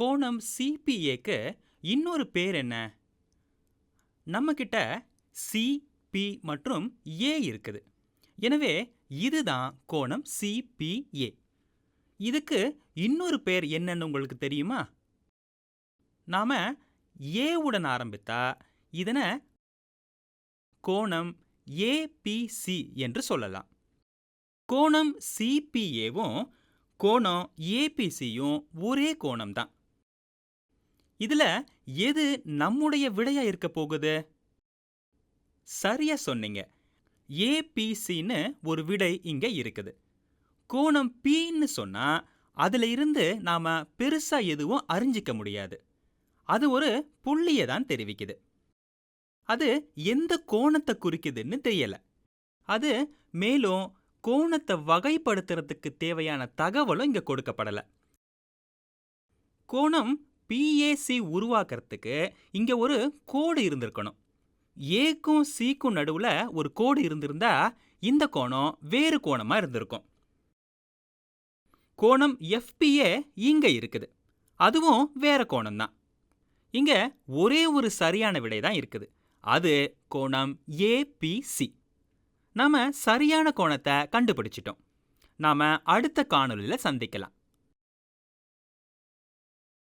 கோணம் சிபிஏக்கு இன்னொரு பேர் என்ன? நம்மக்கிட்ட சிபி மற்றும் ஏ இருக்குது. எனவே இதுதான் கோணம் சிபிஏ இதுக்கு இன்னொரு பேர் என்னன்னு உங்களுக்கு தெரியுமா? நாம ஏவுடன் ஆரம்பித்தா இதனை கோணம் ஏபிசி என்று சொல்லலாம். கோணம் சிபிஏவும் கோணம் ஏபிசியும் ஒரே கோணம் தான் இதுல எது நம்முடைய விடையா இருக்க போகுது? சரியா சொன்னீங்க. ஏபிசின்னு ஒரு விடை இங்க இருக்குது. கோணம் பின்னு சொன்னா அதுல இருந்து நாம பெருசா எதுவும் அறிஞ்சிக்க முடியாது. அது ஒரு புள்ளியை தான் தெரிவிக்குது. அது எந்த கோணத்தை குறிக்குதுன்னு தெரியல. அது மேலும் கோணத்தை வகைப்படுத்துறதுக்கு தேவையான தகவலும் இங்க கொடுக்கப்படல. கோணம் பிஏசி உருவாக்குறதுக்கு இங்க ஒரு கோடு இருந்திருக்கணும். ஏக்கும் சிக்கும் நடுவுல ஒரு கோடு இருந்திருந்தா இந்த கோணம் வேறு கோணமா இருந்திருக்கும். கோணம் எஃபிஏ இங்க இருக்குது. அதுவும் வேற கோணம் தான் இங்க ஒரே ஒரு சரியான விடை தான் இருக்குது. அது கோணம் ஏபிசி நாம சரியான கோணத்தை கண்டுபிடிச்சிட்டோம். நாம அடுத்த காணொலியில் சந்திக்கலாம்.